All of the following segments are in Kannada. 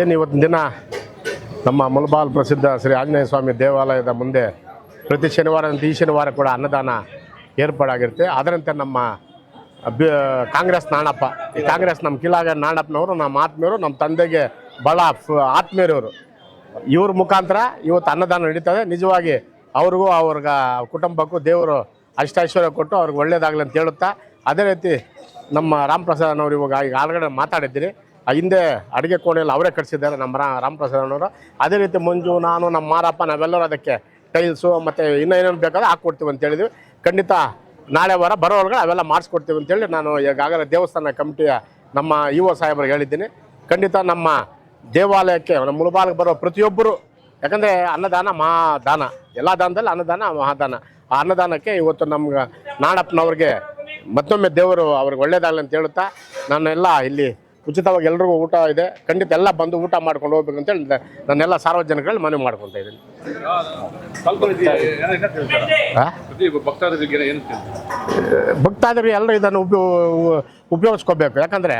ಏನು ಇವತ್ತಿನ ದಿನ? ನಮ್ಮ ಮುಲ್ಬಾಲ್ ಪ್ರಸಿದ್ಧ ಶ್ರೀ ಆಂಜನೇಯ ಸ್ವಾಮಿ ದೇವಾಲಯದ ಮುಂದೆ ಪ್ರತಿ ಶನಿವಾರ ಈ ಶನಿವಾರ ಕೂಡ ಅನ್ನದಾನ ಏರ್ಪಾಡಾಗಿರುತ್ತೆ. ಅದರಂತೆ ನಮ್ಮ ಕಾಂಗ್ರೆಸ್ ನಾಣಪ್ಪ. ಈ ಕಾಂಗ್ರೆಸ್ ನಮ್ಮ ಕಿಲಾಗ ನಾಣಪ್ಪನವರು, ನಮ್ಮ ಆತ್ಮೀಯರು, ನಮ್ಮ ತಂದೆಗೆ ಭಾಳ ಆತ್ಮೀಯರವರು ಇವ್ರ ಮುಖಾಂತರ ಇವತ್ತು ಅನ್ನದಾನ ನಡೀತದೆ. ನಿಜವಾಗಿ ಅವ್ರಿಗೂ ಅವ್ರಿಗೆ ಕುಟುಂಬಕ್ಕೂ ದೇವರು ಅಷ್ಟೈಶ್ವರ್ಯ ಕೊಟ್ಟು ಅವ್ರಿಗೆ ಒಳ್ಳೇದಾಗಲಿ ಅಂತ ಹೇಳುತ್ತಾ, ಅದೇ ರೀತಿ ನಮ್ಮ ರಾಮ್ ಪ್ರಸಾದನವರು ಇವಾಗ ಈಗ ಆಲ್ಗಡೆ ಮಾತಾಡಿದ್ದೀರಿ. ಹಿಂದೆ ಅಡುಗೆ ಕೋಣೆಯಲ್ಲಿ ಅವರೇ ಕಟ್ಸಿದ್ದಾರೆ ನಮ್ಮ ರಾಮ್ ಪ್ರಸಾದನವರು ಅದೇ ರೀತಿ ಮಂಜು, ನಾನು, ನಮ್ಮ ಮಾರಪ್ಪ, ನಾವೆಲ್ಲರೂ ಅದಕ್ಕೆ ಟೈಲ್ಸು ಮತ್ತು ಇನ್ನೂ ಏನೇನು ಬೇಕಾದ್ರೆ ಹಾಕ್ಕೊಡ್ತೀವಿ ಅಂತ ಹೇಳಿದ್ವಿ. ಖಂಡಿತ ನಾಳೆ ವಾರ ಬರೋ ಅವೆಲ್ಲ ಮಾಡಿಸ್ಕೊಡ್ತೀವಿ ಅಂತೇಳಿ ನಾನು ಈಗಾಗಲೇ ದೇವಸ್ಥಾನ ಕಮಿಟಿಯ ನಮ್ಮ ಇ ಒ ಸಾಹೇಬ್ರಿಗೆ ಹೇಳಿದ್ದೀನಿ. ಖಂಡಿತ ನಮ್ಮ ದೇವಾಲಯಕ್ಕೆ, ನಮ್ಮ ಮುಳುಬಾಲ್ಗೆ ಬರೋ ಪ್ರತಿಯೊಬ್ಬರು ಯಾಕಂದರೆ ಅನ್ನದಾನ ಮಹಾದಾನ. ಎಲ್ಲ ದಾನದಲ್ಲಿ ಅನ್ನದಾನ ಮಹಾದಾನ. ಆ ಅನ್ನದಾನಕ್ಕೆ ಇವತ್ತು ನಮ್ಗೆ ನಾಡಪ್ಪನವ್ರಿಗೆ ಮತ್ತೊಮ್ಮೆ ದೇವರು ಅವ್ರಿಗೆ ಒಳ್ಳೇದಾಗಲಿ ಅಂತ ಹೇಳುತ್ತಾ ನಾನೆಲ್ಲ ಇಲ್ಲಿ ಉಚಿತವಾಗಿ ಎಲ್ರಿಗೂ ಊಟ ಇದೆ. ಖಂಡಿತ ಎಲ್ಲ ಬಂದು ಊಟ ಮಾಡ್ಕೊಂಡು ಹೋಗ್ಬೇಕು ಅಂತೇಳಿ ನಾನೆಲ್ಲ ಸಾರ್ವಜನಿಕರಲ್ಲಿ ಮನವಿ ಮಾಡ್ಕೊತಾ ಇದ್ದೀನಿ? ಭಕ್ತಾದರು ಎಲ್ಲರೂ ಇದನ್ನು ಉಪಯೋಗ ಉಪಯೋಗಿಸ್ಕೋಬೇಕು. ಯಾಕಂದರೆ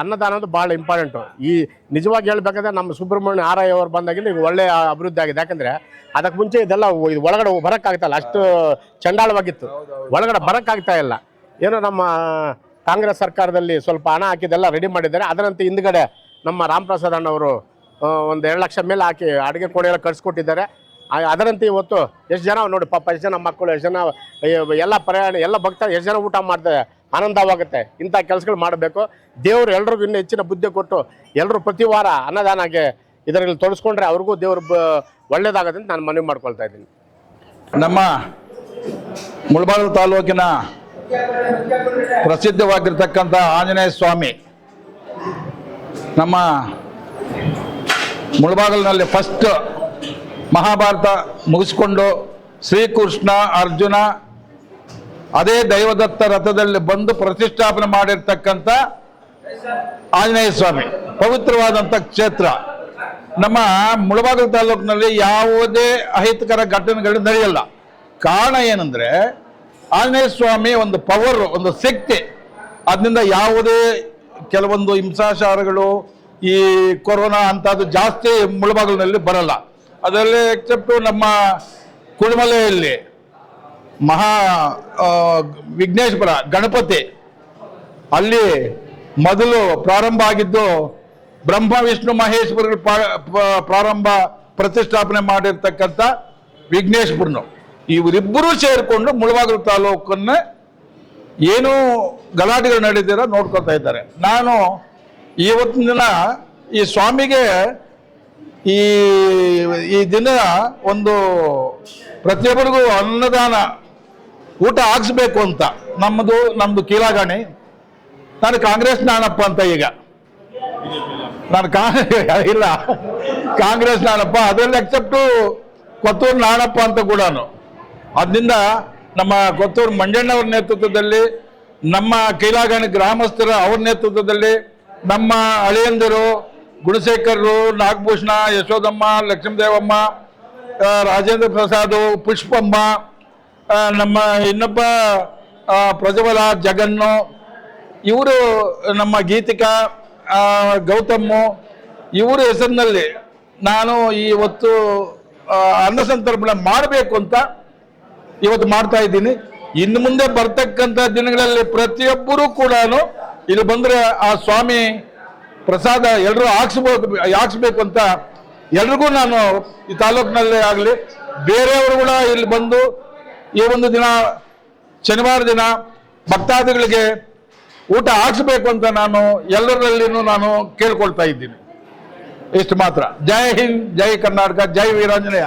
ಅನ್ನದಾನದ್ದು ಭಾಳ ಇಂಪಾರ್ಟೆಂಟು ಈ ನಿಜವಾಗಿ ಹೇಳ್ಬೇಕಂದ್ರೆ ನಮ್ಮ ಸುಬ್ರಹ್ಮಣ್ಯ ಆರ್ ಐ ಅವ್ರು ಬಂದಾಗಿಂದ ಈಗ ಒಳ್ಳೆಯ ಅಭಿವೃದ್ಧಿ ಆಗಿದೆ. ಯಾಕಂದರೆ ಅದಕ್ಕೆ ಮುಂಚೆ ಇದೆಲ್ಲ ಇದು ಒಳಗಡೆ ಬರೋಕ್ಕಾಗ್ತಾಯಿಲ್ಲ ಅಷ್ಟು ಚಂಡಾಳವಾಗಿತ್ತು. ಒಳಗಡೆ ಬರೋಕ್ಕಾಗ್ತಾ ಇಲ್ಲ. ಏನೋ ನಮ್ಮ ಕಾಂಗ್ರೆಸ್ ಸರ್ಕಾರದಲ್ಲಿ ಸ್ವಲ್ಪ ಹಣ ಹಾಕಿದೆಲ್ಲ ರೆಡಿ ಮಾಡಿದ್ದಾರೆ. ಅದರಂತೆ ಹಿಂದ್ಗಡೆ ನಮ್ಮ ರಾಮ್ ಪ್ರಸಾದ್ ಅಣ್ಣವರು ಒಂದು ಎರಡು ಲಕ್ಷ ಮೇಲೆ ಹಾಕಿ ಅಡುಗೆ ಕೋಣೆಲ್ಲ ಎಲ್ಲ ಕಳಿಸ್ಕೊಟ್ಟಿದ್ದಾರೆ ಅದರಂತೆ ಇವತ್ತು ಎಷ್ಟು ಜನ ನೋಡಿ ಪಾಪ, ಎಷ್ಟು ಜನ ಮಕ್ಕಳು, ಎಷ್ಟು ಜನ ಎಲ್ಲ ಪ್ರಯಾಣ, ಎಲ್ಲ ಭಕ್ತ ಎಷ್ಟು ಜನ ಊಟ ಮಾಡ್ತಾರೆ ಆನಂದವಾಗುತ್ತೆ. ಇಂಥ ಕೆಲಸಗಳು ಮಾಡಬೇಕು. ದೇವರು ಎಲ್ರಿಗೂ ಇನ್ನೂ ಹೆಚ್ಚಿನ ಬುದ್ಧಿ ಕೊಟ್ಟು ಎಲ್ಲರೂ ಪ್ರತಿ ವಾರ ಅನ್ನದಾನಕ್ಕೆ ಇದರಲ್ಲಿ ತೊಡಸ್ಕೊಂಡ್ರೆ ಅವ್ರಿಗೂ ದೇವರು ಒಳ್ಳೇದಾಗುತ್ತೆ ಅಂತ ನಾನು ಮನವಿ ಮಾಡ್ಕೊಳ್ತಾ ಇದ್ದೀನಿ. ನಮ್ಮ ಮುಳಬಾಗಿಲು ತಾಲೂಕಿನ ಪ್ರಸಿದ್ಧವಾಗಿರ್ತಕ್ಕಂಥ ಆಂಜನೇಯ ಸ್ವಾಮಿ ನಮ್ಮ ಮುಳಬಾಗಿಲಿನಲ್ಲಿ ಫಸ್ಟ್ ಮಹಾಭಾರತ ಮುಗಿಸ್ಕೊಂಡು ಶ್ರೀಕೃಷ್ಣ, ಅರ್ಜುನ ಅದೇ ದೈವದತ್ತ ರಥದಲ್ಲಿ ಬಂದು ಪ್ರತಿಷ್ಠಾಪನೆ ಮಾಡಿರ್ತಕ್ಕಂಥ ಆಂಜನೇಯ ಸ್ವಾಮಿ, ಪವಿತ್ರವಾದಂಥ ಕ್ಷೇತ್ರ. ನಮ್ಮ ಮುಳಬಾಗಿಲು ತಾಲೂಕಿನಲ್ಲಿ ಯಾವುದೇ ಅಹಿತಕರ ಘಟನೆಗಳು ನಡೆಯಲ್ಲ. ಕಾರಣ ಏನಂದ್ರೆ, ಆಂಜನೇಯ ಸ್ವಾಮಿ ಒಂದು ಪವರ್ ಒಂದು ಶಕ್ತಿ. ಅದರಿಂದ ಯಾವುದೇ ಕೆಲವೊಂದು ಹಿಂಸಾಚಾರಗಳು, ಈ ಕೊರೋನಾ ಅಂತದ್ದು ಜಾಸ್ತಿ ಮುಳಬಾಗಿಲಿನಲ್ಲಿ ಬರಲ್ಲ. ಅದರಲ್ಲಿ ಎಕ್ಸೆಪ್ಟು ನಮ್ಮ ಕುಳಮಲೆಯಲ್ಲಿ ಮಹಾ ವಿಘ್ನೇಶ್ವರ ಗಣಪತಿ. ಅಲ್ಲಿ ಮೊದಲು ಪ್ರಾರಂಭ ಆಗಿದ್ದು ಬ್ರಹ್ಮ, ವಿಷ್ಣು, ಮಹೇಶ್ವರರು ಪ್ರಾರಂಭ ಪ್ರತಿಷ್ಠಾಪನೆ ಮಾಡಿರ್ತಕ್ಕಂಥ ವಿಘ್ನೇಶ್ವರನು ಇವರಿಬ್ಬರೂ ಸೇರಿಕೊಂಡು ಮುಳಬಾಗಿಲು ತಾಲೂಕನ್ನ ಏನು ಗಲಾಟೆಗಳು ನಡೀತೀರ ನೋಡ್ಕೊತಾ ಇದ್ದಾರೆ. ನಾನು ಇವತ್ತಿನ ದಿನ ಈ ಸ್ವಾಮಿಗೆ ಈ ಈ ದಿನ ಒಂದು ಪ್ರತಿಯೊಬ್ಬರಿಗೂ ಅನ್ನದಾನ ಊಟ ಹಾಕ್ಸ್ಬೇಕು ಅಂತ. ನಮ್ಮದು ನಮ್ಮದು ಕೀಲಾಗಣಿ ನಾನು ಕಾಂಗ್ರೆಸ್ ನಾನಪ್ಪ ಅಂತ ಈಗ. ನಾನು ಇಲ್ಲ. ಕಾಂಗ್ರೆಸ್ ನಾನಪ್ಪ ಅದರಲ್ಲಿ ಎಕ್ಸೆಪ್ಟು ಕೊತ್ತೂರು ನಾನಪ್ಪ ಅಂತ ಕೂಡ ಅದರಿಂದ ನಮ್ಮ ಕೊತ್ತೂರು ಮಂಜಣ್ಣವ್ರ ನೇತೃತ್ವದಲ್ಲಿ, ನಮ್ಮ ಕೈಲಾಗಣಿ ಗ್ರಾಮಸ್ಥರ ಅವ್ರ ನೇತೃತ್ವದಲ್ಲಿ, ನಮ್ಮ ಅಳಿಯಂದಿರು ಗುಣಶೇಖರರು, ನಾಗಭೂಷಣ ಯಶೋದಮ್ಮ ಲಕ್ಷ್ಮೀದೇವಮ್ಮ ರಾಜೇಂದ್ರ ಪ್ರಸಾದ್, ಪುಷ್ಪಮ್ಮ ನಮ್ಮ ಇನ್ನೊಬ್ಬ ಪ್ರಜವಲ ಜಗನ್ನು, ಇವರು ನಮ್ಮ ಗೀತಿಕಾ ಗೌತಮ್ಮು ಇವರ ಹೆಸರಿನಲ್ಲಿ ನಾನು ಇವತ್ತು ಅನ್ನ ಸಂತರ್ಪಣೆ ಮಾಡಬೇಕು ಅಂತ ಇವತ್ತು ಮಾಡ್ತಾ ಇದ್ದೀನಿ. ಇನ್ನು ಮುಂದೆ ಬರ್ತಕ್ಕಂಥ ದಿನಗಳಲ್ಲಿ ಪ್ರತಿಯೊಬ್ಬರೂ ಕೂಡ ಇಲ್ಲಿ ಬಂದ್ರೆ ಆ ಸ್ವಾಮಿ ಪ್ರಸಾದ ಎಲ್ಲರೂ ಹಾಕ್ಸ್ಬೋದು, ಹಾಕ್ಸ್ಬೇಕು ಅಂತ ಎಲ್ರಿಗೂ ನಾನು ಈ ತಾಲೂಕಿನಲ್ಲೇ ಆಗಲಿ, ಬೇರೆಯವರು ಕೂಡ ಇಲ್ಲಿ ಬಂದು ಈ ಒಂದು ದಿನ, ಶನಿವಾರ ದಿನ ಭಕ್ತಾದಿಗಳಿಗೆ ಊಟ ಹಾಕ್ಸ್ಬೇಕು ಅಂತ ನಾನು ಎಲ್ಲರಲ್ಲಿನೂ ನಾನು ಕೇಳ್ಕೊಳ್ತಾ ಇದ್ದೀನಿ. ಇಷ್ಟು ಮಾತ್ರ. ಜೈ ಹಿಂದ್, ಜೈ ಕರ್ನಾಟಕ, ಜೈ ವೀರಾಂಜನೇಯ.